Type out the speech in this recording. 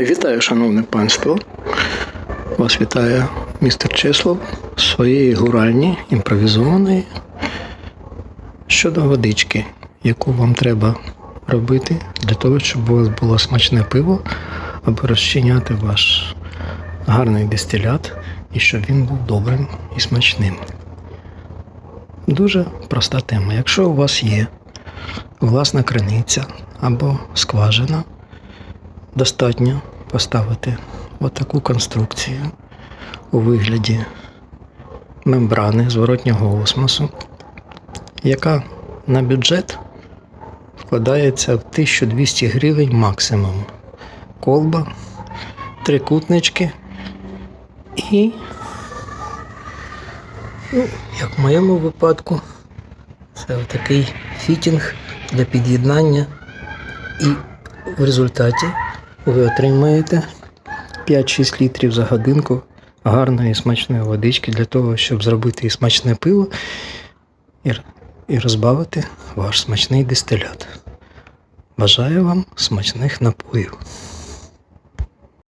Вітаю, шановне панство. Вас вітає містер Чеслов з своєї гуральні імпровізованої щодо водички, яку вам треба робити для того, щоб у вас було смачне пиво, аби розчиняти ваш гарний дистилят і щоб він був добрим і смачним. Дуже проста тема. Якщо у вас є власна криниця або скважина, достатньо поставити отаку конструкцію у вигляді мембрани зворотнього осмосу, яка на бюджет вкладається в 1200 гривень максимум. Колба, трикутнички і, ну, як в моєму випадку, це такий фітінг для під'єднання і в результаті ви отримаєте 5-6 літрів за годинку гарної смачної водички для того, щоб зробити і смачне пиво і, розбавити ваш смачний дистилят. Бажаю вам смачних напоїв.